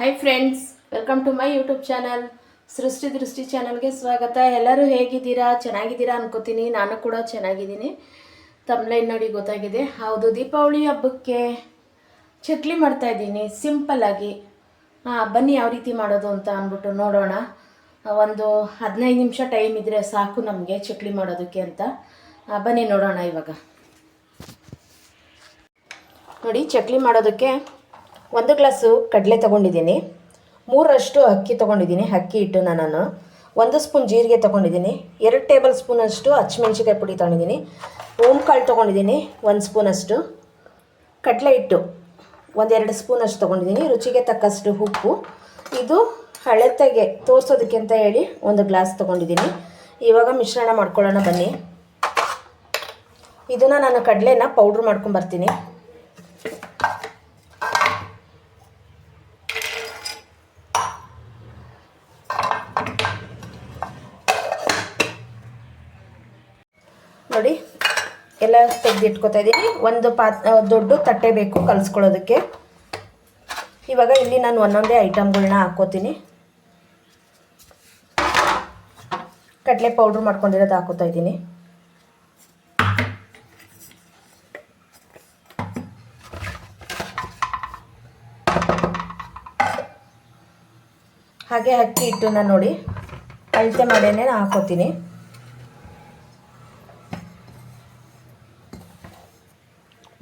Hi friends welcome to my YouTube channel Srishti Drishti ಚಾನಲ್ಗೆ ಸ್ವಾಗತ. ಎಲ್ಲರೂ ಹೇಗಿದ್ದೀರಾ? ಚೆನ್ನಾಗಿದ್ದೀರಾ ಅನ್ಕೋತೀನಿ. ನಾನು ಕೂಡ ಚೆನ್ನಾಗಿದ್ದೀನಿ. ತಮ್ಲೈನ್ ನೋಡಿ ಗೊತ್ತಾಗಿದೆ. ಹೌದು, ದೀಪಾವಳಿ ಹಬ್ಬಕ್ಕೆ ಚಕ್ಲಿ ಮಾಡ್ತಾಯಿದ್ದೀನಿ ಸಿಂಪಲ್ಲಾಗಿ ಹಾಂ, ಬನ್ನಿ ಯಾವ ರೀತಿ ಮಾಡೋದು ಅಂತ ಅಂದ್ಬಿಟ್ಟು ನೋಡೋಣ. ಒಂದು ಹದಿನೈದು ನಿಮಿಷ ಟೈಮ್ ಇದ್ದರೆ ಸಾಕು ನಮಗೆ ಚಕ್ಲಿ ಮಾಡೋದಕ್ಕೆ ಅಂತ. ಬನ್ನಿ ನೋಡೋಣ ಇವಾಗ. ನೋಡಿ, ಚಕ್ಲಿ ಮಾಡೋದಕ್ಕೆ ಒಂದು ಗ್ಲಾಸು ಕಡಲೆ ತೊಗೊಂಡಿದ್ದೀನಿ. ಮೂರಷ್ಟು ಅಕ್ಕಿ ತೊಗೊಂಡಿದ್ದೀನಿ. ಅಕ್ಕಿ ಹಿಟ್ಟು ನಾನು ಒಂದು ಸ್ಪೂನ್ ಜೀರಿಗೆ ತೊಗೊಂಡಿದ್ದೀನಿ. ಎರಡು ಟೇಬಲ್ ಸ್ಪೂನಷ್ಟು ಹಚ್ಮೆಣ್ಸಿಕಾಯಿ ಪುಡಿ ತೊಗೊಂಡಿದ್ದೀನಿ. ಓಂಕಾಳು ತೊಗೊಂಡಿದ್ದೀನಿ. ಒಂದು ಸ್ಪೂನಷ್ಟು ಕಡಲೆ ಹಿಟ್ಟು. ಒಂದೆರಡು ಸ್ಪೂನಷ್ಟು ತೊಗೊಂಡಿದ್ದೀನಿ. ರುಚಿಗೆ ತಕ್ಕಷ್ಟು ಉಪ್ಪು. ಇದು ಹಳತೆಗೆ ತೋರಿಸೋದಕ್ಕೆ ಅಂತ ಹೇಳಿ ಒಂದು ಗ್ಲಾಸ್ ತೊಗೊಂಡಿದ್ದೀನಿ. ಇವಾಗ ಮಿಶ್ರಣ ಮಾಡ್ಕೊಳ್ಳೋಣ ಬನ್ನಿ. ಇದನ್ನು ನಾನು ಕಡಲೆನ ಪೌಡ್ರ್ ಮಾಡ್ಕೊಂಬರ್ತೀನಿ ನೋಡಿ. ಎಲ್ಲ ತೆಗೆದಿಟ್ಕೊತಾ ಇದ್ದೀನಿ. ಒಂದು ಪಾತ್ ದೊಡ್ಡ ತಟ್ಟೆ ಬೇಕು ಕಲಿಸ್ಕೊಳ್ಳೋದಕ್ಕೆ. ಇವಾಗ ಇಲ್ಲಿ ನಾನು ಒಂದೊಂದೇ ಐಟಮ್ಗಳನ್ನ ಹಾಕ್ಕೋತೀನಿ. ಕಡಲೆ ಪೌಡ್ರ್ ಮಾಡ್ಕೊಂಡಿರೋದು ಹಾಕೋತಾ ಇದ್ದೀನಿ. ಹಾಗೆ ಅಕ್ಕಿ ಹಿಟ್ಟನ್ನ ನೋಡಿ. ಅಳತೆ ಮಾಡೇನೆ ಹಾಕೋತೀನಿ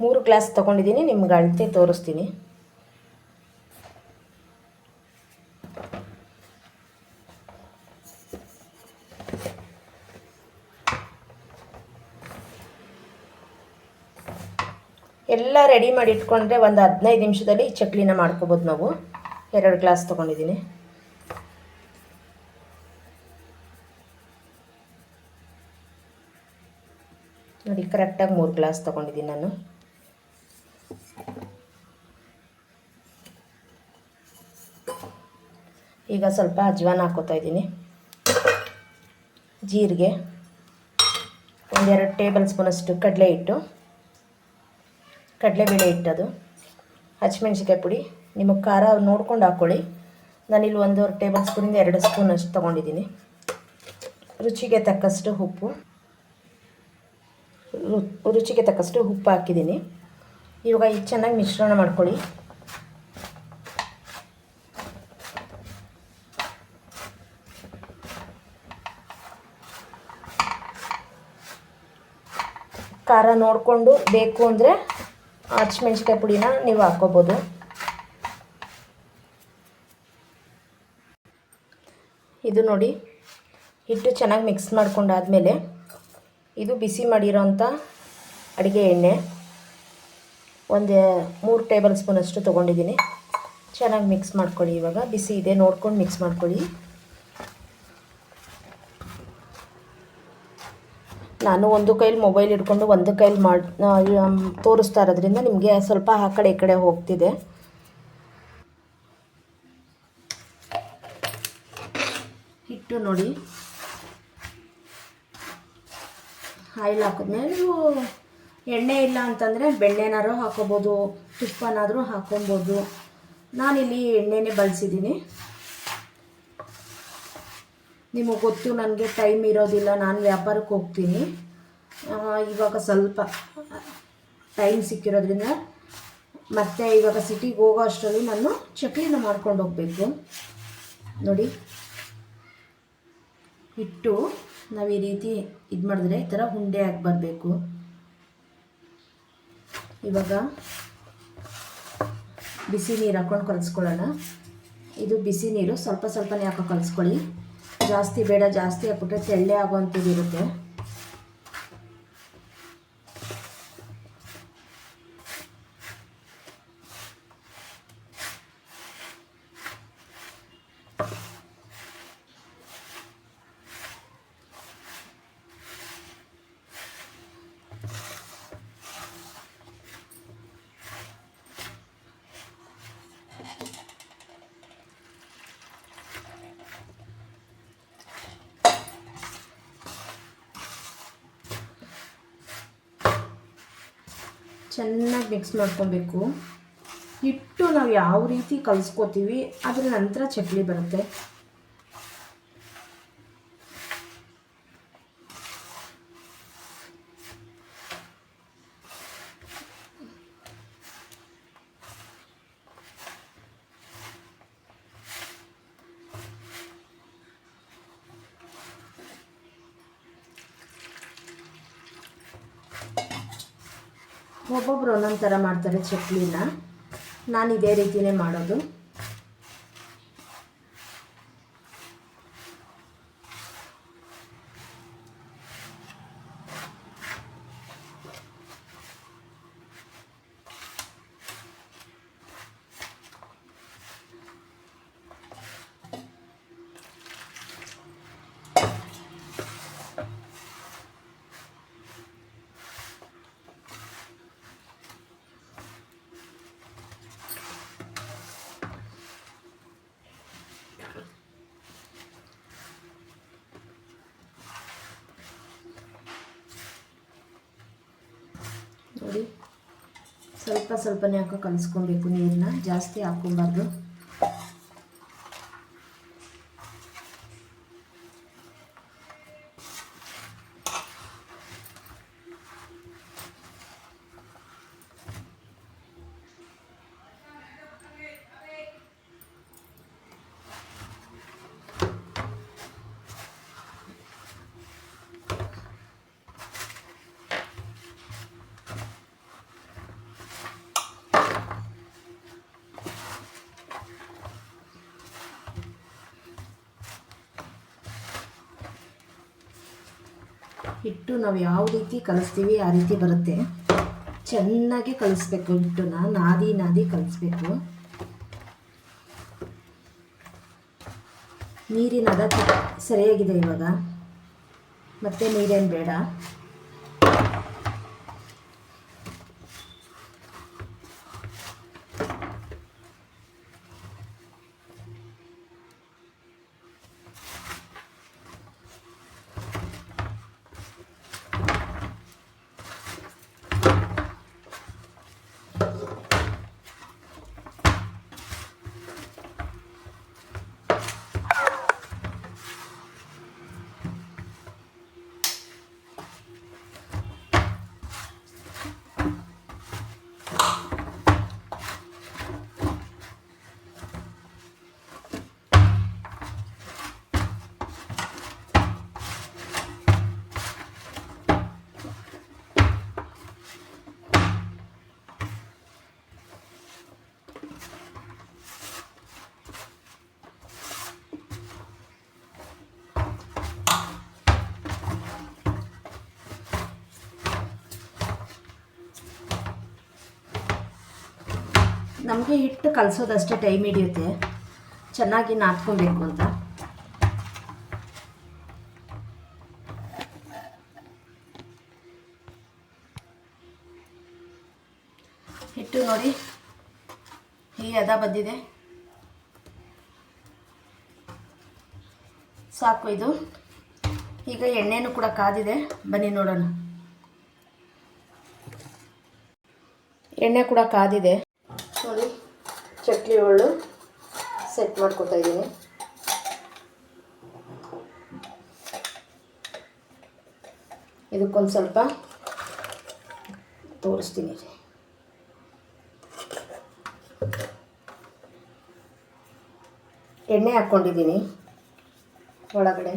ಮೂರು ಗ್ಲಾಸ್ ತೊಗೊಂಡಿದ್ದೀನಿ, ನಿಮ್ಗೆ ಅಳತೆ ತೋರಿಸ್ತೀನಿ. ಎಲ್ಲ ರೆಡಿ ಮಾಡಿ ಇಟ್ಕೊಂಡ್ರೆ ಒಂದು ಹದಿನೈದು ನಿಮಿಷದಲ್ಲಿ ಚಕ್ಲಿನ ಮಾಡ್ಕೋಬೋದು ನಾವು. ಎರಡು ಗ್ಲಾಸ್ ತೊಗೊಂಡಿದ್ದೀನಿ. ನೋಡಿ ಕರೆಕ್ಟಾಗಿ ಮೂರು ಗ್ಲಾಸ್ ತೊಗೊಂಡಿದ್ದೀನಿ ನಾನು. ಈಗ ಸ್ವಲ್ಪ ಅಜ್ವಾನ ಹಾಕೋತಾ ಇದ್ದೀನಿ. ಜೀರಿಗೆ ಒಂದೆರಡು ಟೇಬಲ್ ಸ್ಪೂನಷ್ಟು ಕಡಲೆ ಹಿಟ್ಟು, ಕಡಲೆಬೇಳೆ ಹಿಟ್ಟದು ಹಸಿಮೆಣ್ಸಿಕಾಯಿ ಪುಡಿ. ನಿಮಗೆ ಖಾರ ನೋಡ್ಕೊಂಡು ಹಾಕ್ಕೊಳ್ಳಿ ನಾನಿಲ್ಲಿ ಒಂದೂವರೆ ಟೇಬಲ್ ಸ್ಪೂನಿಂದ ಎರಡು ಸ್ಪೂನ್ ಅಷ್ಟು ತೊಗೊಂಡಿದ್ದೀನಿ. ರುಚಿಗೆ ತಕ್ಕಷ್ಟು ಉಪ್ಪು. ರುಚಿಗೆ ತಕ್ಕಷ್ಟು ಉಪ್ಪು ಹಾಕಿದ್ದೀನಿ. ಇವಾಗ ಇದು ಚೆನ್ನಾಗಿ ಮಿಶ್ರಣ ಮಾಡ್ಕೊಳ್ಳಿ. ಖಾರ ನೋಡಿಕೊಂಡು ಬೇಕು ಅಂದರೆ ಹಸಿಮೆಣ್ಸಿಕಾಯಿ ಪುಡಿನ ನೀವು ಹಾಕ್ಕೋಬೋದು. ಇದು ನೋಡಿ, ಹಿಟ್ಟು ಚೆನ್ನಾಗಿ ಮಿಕ್ಸ್ ಮಾಡ್ಕೊಂಡಾದಮೇಲೆ ಇದು ಬಿಸಿ ಮಾಡಿರೋಂಥ ಅಡುಗೆ ಎಣ್ಣೆ. ಒಂದು ಮೂರು ಟೇಬಲ್ ಸ್ಪೂನಷ್ಟು ತೊಗೊಂಡಿದ್ದೀನಿ. ಚೆನ್ನಾಗಿ ಮಿಕ್ಸ್ ಮಾಡ್ಕೊಳ್ಳಿ ಇವಾಗ. ಬಿಸಿ ಇದೆ, ನೋಡ್ಕೊಂಡು ಮಿಕ್ಸ್ ಮಾಡ್ಕೊಳ್ಳಿ. ನಾನು ಒಂದು ಕೈಲಿ ಮೊಬೈಲ್ ಹಿಡ್ಕೊಂಡು ಒಂದು ಕೈಲಿ ಮಾಡಿ ತೋರಿಸ್ತಾ ಇರೋದ್ರಿಂದ ನಿಮಗೆ ಸ್ವಲ್ಪ ಆ ಕಡೆ ಈ ಕಡೆ ಹೋಗ್ತಿದೆ. ಹಿಟ್ಟು ನೋಡಿ. ಆಯಿಲ್ ಹಾಕಿದ್ಮೇಲೆ ನೀವು ಎಣ್ಣೆ ಇಲ್ಲ ಅಂತಂದರೆ ಬೆಣ್ಣೆನಾರು ಹಾಕೋಬೋದು, ತುಪ್ಪನಾದರೂ ಹಾಕೊಬೋದು. ನಾನಿಲ್ಲಿ ಎಣ್ಣೆನೇ ಬಳಸಿದ್ದೀನಿ. ನಿಮಗೆ ಗೊತ್ತು ನನಗೆ ಟೈಮ್ ಇರೋದಿಲ್ಲ, ನಾನು ವ್ಯಾಪಾರಕ್ಕೆ ಹೋಗ್ತೀನಿ. ಇವಾಗ ಸ್ವಲ್ಪ ಟೈಮ್ ಸಿಕ್ಕಿರೋದ್ರಿಂದ ಮತ್ತೆ ಇವಾಗ ಸಿಟಿಗೆ ಹೋಗೋ ಅಷ್ಟರಲ್ಲಿ ನಾನು ಚಕ್ಲಿನ ಮಾಡ್ಕೊಂಡು ಹೋಗಬೇಕು. ನೋಡಿ. ಹಿಟ್ಟು ನಾವು ಈ ರೀತಿ ಇದು ಮಾಡಿದ್ರೆ ಈ ಥರ ಉಂಡೆ ಆಗಿ ಬರಬೇಕು. ಇವಾಗ ಬಿಸಿ ನೀರು ಹಾಕ್ಕೊಂಡು ಕಲಿಸ್ಕೊಳ್ಳೋಣ. ಇದು ಬಿಸಿ ನೀರು, ಸ್ವಲ್ಪ ಸ್ವಲ್ಪನೇ ಹಾಕೋ ಕಲಿಸ್ಕೊಳ್ಳಿ. ಜಾಸ್ತಿ ಬೇಡ ಜಾಸ್ತಿ ಹಾಕ್ಬಿಟ್ರೆ ತೆಳ್ಳೆ ಆಗುವಂಥದ್ದು ಇರುತ್ತೆ ಚೆನ್ನಾಗಿ ಮಿಕ್ಸ್ ಮಾಡ್ಕೊಬೇಕು. ಹಿಟ್ಟು ನಾವು ಯಾವ ರೀತಿ ಕಲಿಸ್ಕೋತೀವಿ ಅದರ ನಂತರ ಚಕ್ಲಿ ಬರುತ್ತೆ. ಒಬ್ಬೊಬ್ರು ಒಂದೊಂದು ಥರ ಮಾಡ್ತಾರೆ ಚಕ್ಲಿನ ನಾನು ಇದೇ ರೀತಿಯೇ ಮಾಡೋದು ನೋಡಿ ಸ್ವಲ್ಪ ಸ್ವಲ್ಪನೇ ಹಾಕೋ ಕಲಿಸ್ಕೊಬೇಕು ನೀರನ್ನ. ಜಾಸ್ತಿ ಹಾಕ್ಕೊಬಾರ್ದು. ಹಿಟ್ಟು ನಾವು ಯಾವ ರೀತಿ ಕಲಿಸ್ತೀವಿ ಆ ರೀತಿ ಬರುತ್ತೆ. ಚೆನ್ನಾಗಿ ಕಲಿಸ್ಬೇಕು ಹಿಟ್ಟನ್ನ, ನಾದಿ ನಾದಿ ಕಲಿಸ್ಬೇಕು. ನೀರಿನ ಅದ ಸರಿಯಾಗಿದೆ ಇವಾಗ. ಮತ್ತೆ ನೀರೇನು ಬೇಡ. ನಮಗೆ ಹಿಟ್ಟು ಕಲಸೋದಷ್ಟು ಟೈಮ್ ಹಿಡಿಯುತ್ತೆ. ಚೆನ್ನಾಗಿ ನಾದ್ಕೊಬೇಕು ಅಂತ. ಹಿಟ್ಟು ನೋಡಿ ಈ ಅದ ಬಂದಿದೆ. ಸಾಕು ಇದು. ಈಗ ಎಣ್ಣೆನೂ ಕೂಡ ಕಾದಿದೆ. ಬನ್ನಿ ನೋಡೋಣ. ಎಣ್ಣೆ ಕೂಡ ಕಾದಿದೆ. ನೋಡಿ ಚಟ್ಲಿ ಒಳ್ಳು ಸೆಟ್ ಮಾಡ್ಕೊತಾ ಇದ್ದೀನಿ. ಇದಕ್ಕೊಂದು ಸ್ವಲ್ಪ ತೋರಿಸ್ತೀನಿ. ಎಣ್ಣೆ ಹಾಕ್ಕೊಂಡಿದ್ದೀನಿ ಒಳಗಡೆ.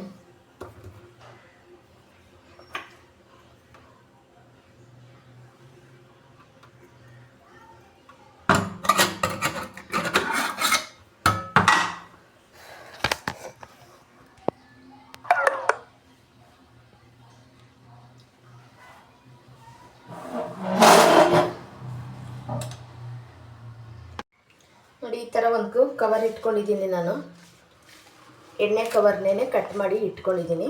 ಈ ಥರ ಒಂದು ಕವರ್ ಇಟ್ಕೊಂಡಿದ್ದೀನಿ ನಾನು. ಎಣ್ಣೆ ಕವರ್ನೇ ಕಟ್ ಮಾಡಿ ಇಟ್ಕೊಂಡಿದ್ದೀನಿ.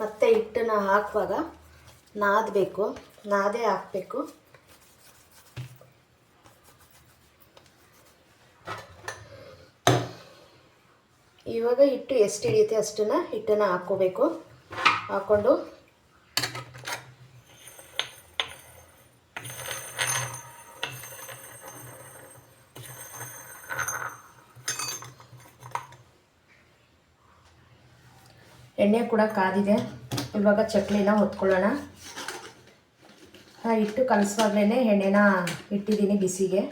ಮತ್ತೆ ಹಿಟ್ಟನ್ನು ಹಾಕುವಾಗ ನಾದಬೇಕು. ನಾದೇ ಹಾಕಬೇಕು. ಇವಾಗ ಹಿಟ್ಟು ಎಷ್ಟು ಹಿಡಿಯುತ್ತೆ ಅಷ್ಟನ್ನು ಹಿಟ್ಟನ್ನು ಹಾಕ್ಕೋಬೇಕು. ಹಾಕ್ಕೊಂಡು. ಎಣ್ಣೆ ಕೂಡ ಕಾದಿದೆ. ಇವಾಗ ಚಕ್ಲಿನ ಹೊತ್ಕೊಳ್ಳೋಣ. ಹಿಟ್ಟು ಕಲಸುವಾಗ್ಲೇ ಎಣ್ಣೆನ ಇಟ್ಟಿದ್ದೀನಿ ಬಿಸಿಗೆ.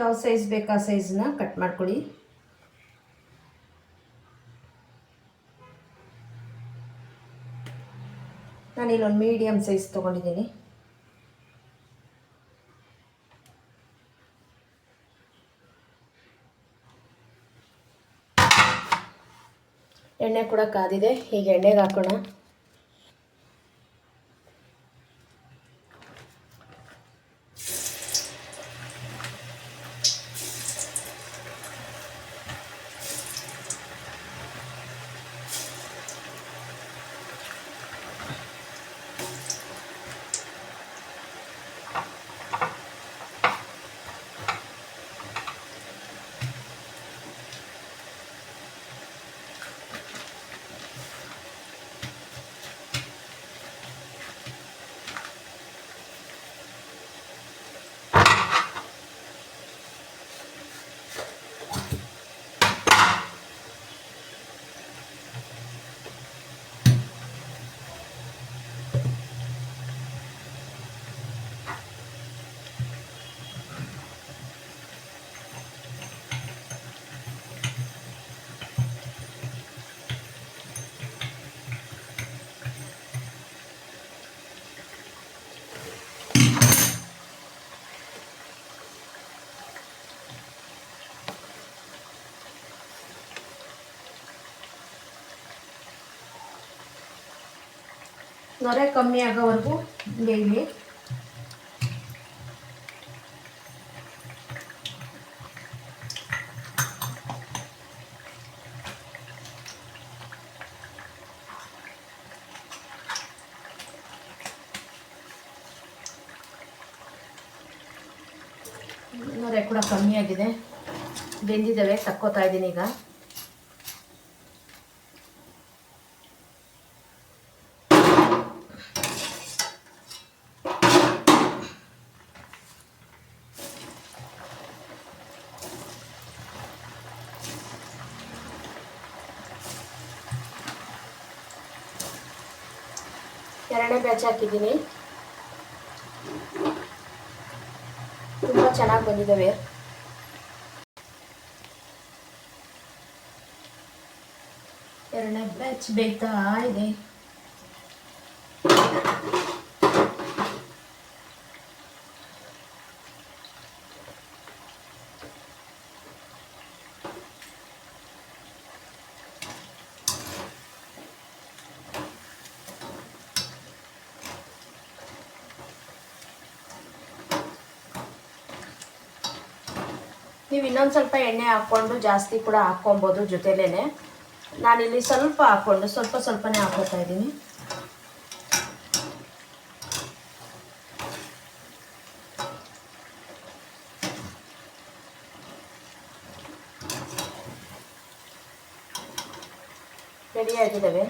ಯಾವ ಸೈಜ್ ಬೇಕಾ ಸೈಜ್ನ ಕಟ್ ಮಾಡ್ಕೊಳ್ಳಿ. ನಾನು ಇಲ್ಲೊಂದು ಮೀಡಿಯಮ್ ಸೈಜ್ ತೊಗೊಂಡಿದ್ದೀನಿ. ಎಣ್ಣೆ ಕೂಡ ಕಾದಿದೆ ಈಗ ಎಣ್ಣೆಗೆ ಹಾಕೋಣ. ನೊರೆ ಕಮ್ಮಿ ಆಗೋವರೆಗೂ ಬೇಯಲಿ ನೊರೆ ಕೂಡ ಕಮ್ಮಿ ಆಗಿದೆ. ಬೆಂದಿದ್ದಾವೆ ತಕ್ಕೋತಾ ಇದ್ದೀನಿ ಈಗ. ಎರಡನೇ ಬ್ಯಾಚ್ ಹಾಕಿದ್ದೀನಿ. ತುಂಬ ಚೆನ್ನಾಗಿ ಬಂದಿದ್ದಾವೆ ಎರಡನೇ ಬ್ಯಾಚ್ ಬೇಯ್ತಾ ಇದೆ. ನೀವು ಇನ್ನೊಂದು ಸ್ವಲ್ಪ ಎಣ್ಣೆ ಹಾಕ್ಕೊಂಡು ಜಾಸ್ತಿ ಕೂಡ ಹಾಕ್ಕೊಬೋದು ಜೊತೆಲೇ ನಾನಿಲ್ಲಿ ಸ್ವಲ್ಪ ಹಾಕ್ಕೊಂಡು ಸ್ವಲ್ಪ ಸ್ವಲ್ಪನೇ ಹಾಕೋತಾ ಇದ್ದೀನಿ. ರೆಡಿ ಆಗಿದ್ದಾವೆ.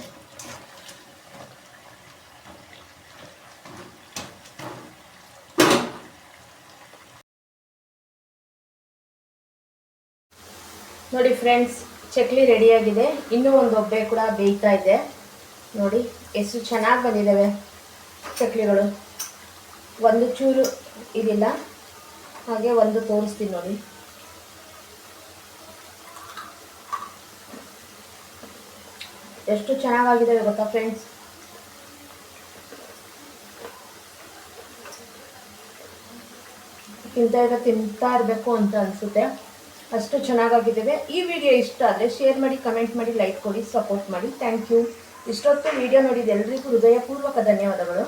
ನೋಡಿ ಫ್ರೆಂಡ್ಸ್, ಚಕ್ಲಿ ರೆಡಿಯಾಗಿದೆ ಇನ್ನೂ ಒಂದು ಒಬ್ಬೆ ಕೂಡ ಬೇಯ್ತಾ ಇದೆ. ನೋಡಿ, ಎಷ್ಟು ಚೆನ್ನಾಗಿ ಬಂದಿದ್ದಾವೆ ಚಕ್ಲಿಗಳು. ಒಂದು ಚೂರು ಇದಿಲ್ಲ. ಹಾಗೆ ಒಂದು ತೋರಿಸ್ತೀನಿ ನೋಡಿ. ಎಷ್ಟು ಚೆನ್ನಾಗಾಗಿದ್ದಾವೆ ಗೊತ್ತಾ ಫ್ರೆಂಡ್ಸ್? ತಿಂತಾ ಇರೋ ತಿಂತಾ ಇರಬೇಕು ಅಂತ ಅನಿಸುತ್ತೆ. ಅಷ್ಟು ಚೆನ್ನಾಗಾಗಿದ್ದಾವೆ. ಈ ವಿಡಿಯೋ ಇಷ್ಟ ಆದರೆ ಶೇರ್ ಮಾಡಿ ಕಮೆಂಟ್ ಮಾಡಿ ಲೈಕ್ ಕೊಡಿ ಸಪೋರ್ಟ್ ಮಾಡಿ. ಥ್ಯಾಂಕ್ ಯು ಇಷ್ಟೊತ್ತು ವಿಡಿಯೋ ನೋಡಿದ ಎಲ್ರಿಗೂ ಹೃದಯಪೂರ್ವಕ ಧನ್ಯವಾದಗಳು.